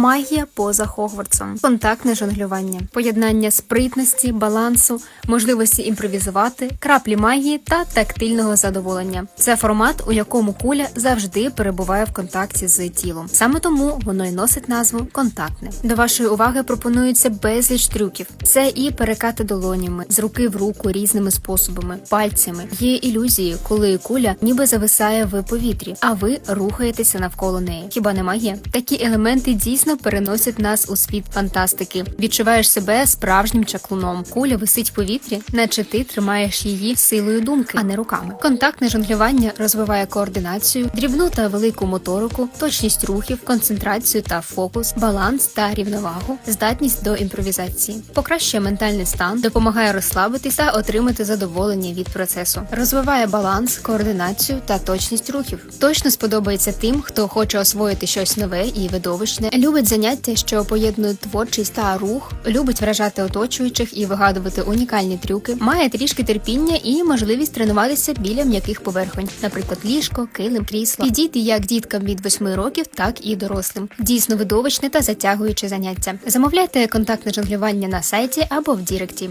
Магія поза Хогвартсом, контактне жонглювання, поєднання спритності, балансу, можливості імпровізувати, краплі магії та тактильного задоволення. Це формат, у якому куля завжди перебуває в контакті з тілом. Саме тому воно й носить назву контактне. До вашої уваги пропонується безліч трюків. Це і перекати долонями з руки в руку різними способами, пальцями. Є ілюзії, коли куля ніби зависає в повітрі, а ви рухаєтеся навколо неї. Хіба не магія? Такі елементи дійсно переносять нас у світ фантастики. Відчуваєш себе справжнім чаклуном. Куля висить в повітрі, наче ти тримаєш її силою думки, а не руками. Контактне жонглювання розвиває координацію, дрібну та велику моторику, точність рухів, концентрацію та фокус, баланс та рівновагу, здатність до імпровізації, покращує ментальний стан, допомагає розслабитись та отримати задоволення від процесу, розвиває баланс, координацію та точність рухів. Точно сподобається тим, хто хоче освоїти щось нове і видовищне, любить заняття, що поєднує творчість та рух, любить вражати оточуючих і вигадувати унікальні трюки, має трішки терпіння і можливість тренуватися біля м'яких поверхонь, наприклад, ліжко, килим, крісло. Підійти як діткам від 8 років, так і дорослим. Дійсно видовищне та затягуюче заняття. Замовляйте контактне жонглювання на сайті або в Діректі.